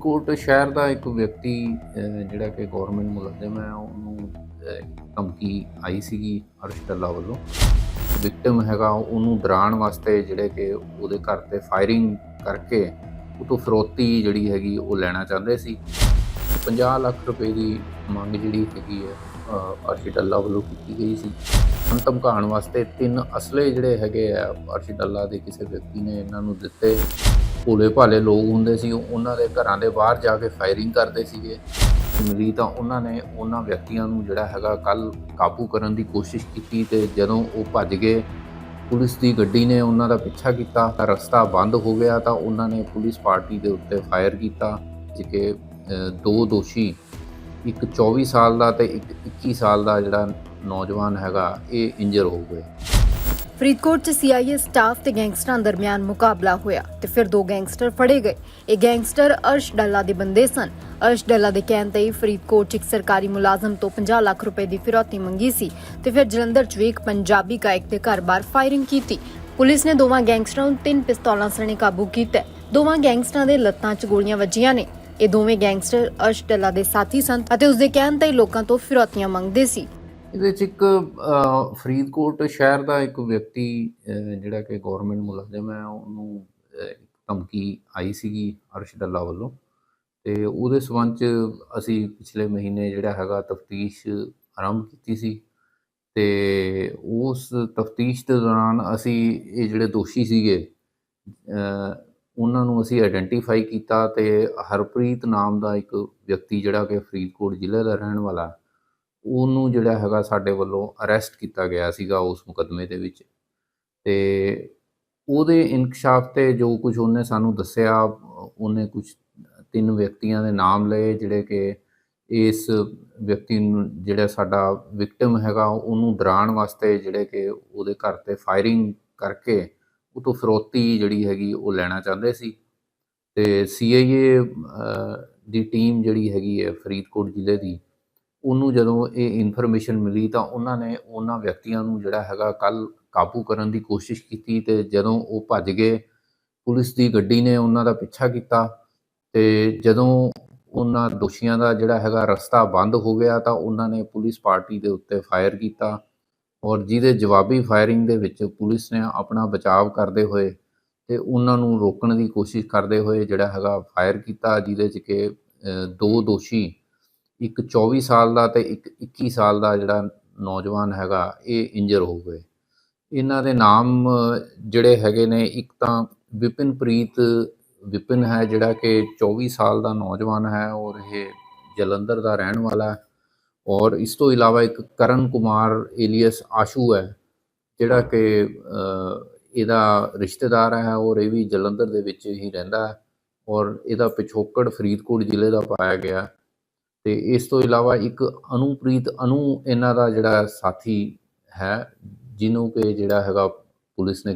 ਫਰੀਦਕੋਟ ਸ਼ਹਿਰ ਦਾ ਇੱਕ ਵਿਅਕਤੀ ਜਿਹੜਾ ਕਿ ਗਵਰਨਮੈਂਟ ਮੁਲਾਜ਼ਮ ਹੈ, ਉਹਨੂੰ ਧਮਕੀ ਆਈ ਸੀਗੀ ਅਰਸ਼ ਡੱਲਾ ਵੱਲੋਂ। ਵਿਕਟਮ ਹੈਗਾ, ਉਹਨੂੰ ਡਰਾਉਣ ਵਾਸਤੇ ਜਿਹੜੇ ਕਿ ਉਹਦੇ ਘਰ ਤੇ ਫਾਇਰਿੰਗ ਕਰਕੇ ਉਹ ਤੋਂ ਫਰੋਤੀ ਜਿਹੜੀ ਹੈਗੀ, ਉਹ ਲੈਣਾ ਚਾਹੁੰਦੇ ਸੀ। 50 ਲੱਖ ਰੁਪਏ ਦੀ ਮੰਗ ਜਿਹੜੀ ਹੈਗੀ ਹੈ ਅਰਸ਼ ਡੱਲਾ ਵੱਲੋਂ ਕੀਤੀ ਗਈ ਸੀ। ਹੁਣ ਧਮਕਾਉਣ ਵਾਸਤੇ ਤਿੰਨ ਅਸਲੇ ਜਿਹੜੇ ਹੈਗੇ ਆ ਅਰਸ਼ ਡੱਲਾ ਦੇ ਕਿਸੇ ਵਿਅਕਤੀ ਨੇ ਇਹਨਾਂ ਨੂੰ ਦਿੱਤੇ। ਭੋਲੇ ਭਾਲੇ ਲੋਕ ਹੁੰਦੇ ਸੀ, ਉਹਨਾਂ ਦੇ ਘਰਾਂ ਦੇ ਬਾਹਰ ਜਾ ਕੇ ਫਾਇਰਿੰਗ ਕਰਦੇ ਸੀਗੇ। ਮਿਲੀ ਤਾਂ ਉਹਨਾਂ ਨੇ ਉਹਨਾਂ ਵਿਅਕਤੀਆਂ ਨੂੰ ਜਿਹੜਾ ਹੈਗਾ ਕੱਲ ਕਾਬੂ ਕਰਨ ਦੀ ਕੋਸ਼ਿਸ਼ ਕੀਤੀ ਤੇ ਜਦੋਂ ਉਹ ਭੱਜ ਗਏ, ਪੁਲਿਸ ਦੀ ਗੱਡੀ ਨੇ ਉਹਨਾਂ ਦਾ ਪਿੱਛਾ ਕੀਤਾ, ਤਾਂ ਰਸਤਾ ਬੰਦ ਹੋ ਗਿਆ ਤਾਂ ਉਹਨਾਂ ਨੇ ਪੁਲਿਸ ਪਾਰਟੀ ਦੇ ਉੱਤੇ ਫਾਇਰ ਕੀਤਾ ਜਿਕਿ ਦੋ ਦੋਸ਼ੀ, ਇੱਕ 24 ਸਾਲ ਦਾ ਤੇ ਇੱਕ 21 ਸਾਲ ਦਾ ਜਿਹੜਾ ਨੌਜਵਾਨ ਹੈਗਾ, ਇਹ ਇੰਜਰ ਹੋ ਗਏ। ਫਰੀਦਕੋਟ 'ਚ ਸੀਆਈਏ ਸਟਾਫ ਤੇ ਗੈਂਗਸਟਰਾਂ ਦਰਮਿਆਨ ਮੁਕਾਬਲਾ ਹੋਇਆ ਤੇ ਫਿਰ ਦੋ ਗੈਂਗਸਟਰ ਫੜੇ ਗਏ। ਇਹ ਗੈਂਗਸਟਰ ਅਰਸ਼ ਡੱਲਾ ਦੇ ਬੰਦੇ ਸਨ। ਅਰਸ਼ ਡੱਲਾ ਦੇ ਕਹਿਣ ਤੇ ਫਰੀਦਕੋਟ 'ਚ ਇੱਕ ਸਰਕਾਰੀ ਮੁਲਾਜ਼ਮ ਤੋਂ 50 ਲੱਖ ਰੁਪਏ ਦੀ ਫਿਰੌਤੀ ਮੰਗੀ ਸੀ ਤੇ ਫਿਰ ਜਲੰਧਰ 'ਚ ਵੀ ਇੱਕ ਪੰਜਾਬੀ ਗਾਇਕ ਦੇ ਘਰ-ਬਾਰ ਫਾਇਰਿੰਗ ਕੀਤੀ। ਪੁਲਿਸ ਨੇ ਦੋਵਾਂ ਗੈਂਗਸਟਰਾਂ ਨੂੰ ਤਿੰਨ ਪਿਸਤੌਲਾਂ ਸਣੇ ਕਾਬੂ ਕੀਤਾ। ਦੋਵਾਂ ਗੈਂਗਸਟਰਾਂ ਦੇ ਲੱਤਾਂ 'ਚ ਗੋਲੀਆਂ ਵੱਜੀਆਂ ਨੇ। ਇਹ ਦੋਵੇਂ ਗੈਂਗਸਟਰ ਅਰਸ਼ ਡੱਲਾ ਦੇ ਸਾਥੀ ਸਨ ਅਤੇ ਉਸਦੇ ਕਹਿਣ ਤੇ ਲੋਕਾਂ ਤੋਂ ਫਿਰੌਤੀਆਂ ਮੰਗਦੇ ਸੀ। ਇਹਦੇ ਚ ਇੱਕ ਫਰੀਦਕੋਟ ਸ਼ਹਿਰ ਦਾ ਇੱਕ ਵਿਅਕਤੀ ਜਿਹੜਾ ਕਿ ਗਵਰਨਮੈਂਟ ਮੁਲਾਜ਼ਮ ਹੈ, ਉਹਨੂੰ ਧਮਕੀ ਆਈ ਸੀਗੀ ਅਰਸ਼ ਡੱਲਾ ਵੱਲੋਂ। ਤੇ ਉਹਦੇ ਸਬੰਧ ਚ ਅਸੀਂ ਪਿਛਲੇ ਮਹੀਨੇ ਜਿਹੜਾ ਹੈਗਾ ਤਫਤੀਸ਼ ਆਰੰਭ ਕੀਤੀ ਸੀ। ਤੇ ਉਸ ਤਫਤੀਸ਼ ਦੇ ਦੌਰਾਨ ਅਸੀਂ ਇਹ ਜਿਹੜੇ ਦੋਸ਼ੀ ਸੀਗੇ ਉਹਨਾਂ ਨੂੰ ਅਸੀਂ ਆਇਡੈਂਟੀਫਾਈ ਕੀਤਾ ਤੇ ਹਰਪ੍ਰੀਤ ਨਾਮ ਦਾ ਇੱਕ ਵਿਅਕਤੀ ਜਿਹੜਾ ਕਿ ਫਰੀਦਕੋਟ ਜ਼ਿਲ੍ਹੇ ਦਾ ਰਹਿਣ ਵਾਲਾ ਉਹਨੂੰ ਜਿਹੜਾ ਹੈਗਾ ਸਾਡੇ ਵੱਲੋਂ ਅਰੈਸਟ ਕੀਤਾ ਗਿਆ ਸੀਗਾ ਉਸ ਮੁਕਦਮੇ ਦੇ ਵਿੱਚ। ਤੇ ਉਹਦੇ ਇਨਕਸ਼ਾਫ ਤੇ ਜੋ ਕੁਝ ਉਹਨੇ ਸਾਨੂੰ ਦੱਸਿਆ, ਉਹਨੇ ਕੁਝ ਤਿੰਨ ਵਿਅਕਤੀਆਂ ਦੇ ਨਾਮ ਲਏ ਜਿਹੜੇ ਕਿ ਇਸ ਵਿਅਕਤੀ ਨੂੰ ਜਿਹੜਾ ਸਾਡਾ ਵਿਕਟਮ ਹੈਗਾ ਉਹਨੂੰ ਡਰਾਉਣ ਵਾਸਤੇ ਜਿਹੜੇ ਕਿ ਉਹਦੇ ਘਰ ਤੇ ਫਾਇਰਿੰਗ ਕਰਕੇ ਉਹ ਤੋਂ ਫਰੋਤੀ ਜਿਹੜੀ ਹੈਗੀ ਉਹ ਲੈਣਾ ਚਾਹੁੰਦੇ ਸੀ। ਤੇ ਸੀਆਈਏ ਦੀ ਟੀਮ ਜਿਹੜੀ ਹੈਗੀ ਹੈ ਫਰੀਦਕੋਟ ਜ਼ਿਲ੍ਹੇ ਦੀ ਉਹਨੂੰ ਜਦੋਂ ਇਹ ਇਨਫੋਰਮੇਸ਼ਨ ਮਿਲੀ ਤਾਂ ਉਹਨਾਂ ਨੇ ਉਹਨਾਂ ਵਿਅਕਤੀਆਂ ਨੂੰ ਜਿਹੜਾ ਹੈਗਾ ਕੱਲ ਕਾਬੂ ਕਰਨ ਦੀ ਕੋਸ਼ਿਸ਼ ਕੀਤੀ ਤੇ ਜਦੋਂ ਉਹ ਭੱਜ ਗਏ, ਪੁਲਿਸ ਦੀ ਗੱਡੀ ਨੇ ਉਹਨਾਂ ਦਾ ਪਿੱਛਾ ਕੀਤਾ ਤੇ ਜਦੋਂ ਉਹਨਾਂ ਦੋਸ਼ੀਆਂ ਦਾ ਜਿਹੜਾ ਹੈਗਾ ਰਸਤਾ ਬੰਦ ਹੋ ਗਿਆ ਤਾਂ ਉਹਨਾਂ ਨੇ ਪੁਲਿਸ ਪਾਰਟੀ ਦੇ ਉੱਤੇ ਫਾਇਰ ਕੀਤਾ ਔਰ ਜਿਹਦੇ ਜਵਾਬੀ ਫਾਇਰਿੰਗ ਦੇ ਵਿੱਚ ਪੁਲਿਸ ਨੇ ਆਪਣਾ ਬਚਾਅ ਕਰਦੇ ਹੋਏ ਤੇ ਉਹਨਾਂ ਨੂੰ ਰੋਕਣ ਦੀ ਕੋਸ਼ਿਸ਼ ਕਰਦੇ ਹੋਏ ਜਿਹੜਾ ਹੈਗਾ ਫਾਇਰ ਕੀਤਾ, ਜਿਹਦੇ 'ਚ ਕਿ ਦੋ ਦੋਸ਼ੀ ਇੱਕ 24 ਸਾਲ ਦਾ ਤੇ ਇੱਕ 21 ਸਾਲ ਦਾ ਜਿਹੜਾ ਨੌਜਵਾਨ ਹੈਗਾ, ਇਹ ਇੰਜਰ ਹੋ ਗਏ। ਇਹਨਾਂ ਦੇ ਨਾਮ, ਜਿਹੜੇ ਹੈਗੇ ਨੇ, ਇੱਕ ਤਾਂ ਵਿਪਿਨਪ੍ਰੀਤ ਵਿਪਿਨ ਹੈ, ਜਿਹੜਾ ਕਿ 24 ਸਾਲ ਦਾ ਨੌਜਵਾਨ ਹੈ ਔਰ ਇਹ ਜਲੰਧਰ ਦਾ ਰਹਿਣ ਵਾਲਾ ਹੈ। ਔਰ ਇਸ ਤੋਂ ਇਲਾਵਾ ਇੱਕ ਕਰਨ ਕੁਮਾਰ ਏਲੀਅਸ ਆਸ਼ੂ ਹੈ, ਜਿਹੜਾ ਕਿ ਇਹਦਾ ਰਿਸ਼ਤੇਦਾਰ ਹੈ ਔਰ ਇਹ ਵੀ ਜਲੰਧਰ ਦੇ ਵਿੱਚ ਹੀ ਰਹਿੰਦਾ ਹੈ। ਔਰ ਇਹਦਾ ਪਿਛੋਕੜ ਫਰੀਦਕੋਟ ਜ਼ਿਲ੍ਹੇ ਦਾ ਪਾਇਆ ਗਿਆ। ਤੇ ਇਸ ਤੋਂ ਇਲਾਵਾ ਇੱਕ ਅਨੂਪ੍ਰੀਤ ਅਨੂ ਇਹਨਾਂ ਦਾ ਜਿਹੜਾ ਸਾਥੀ ਹੈ, ਜਿਹਨੂੰ ਕਿ ਜਿਹੜਾ ਹੈਗਾ ਪੁਲਿਸ ਨੇ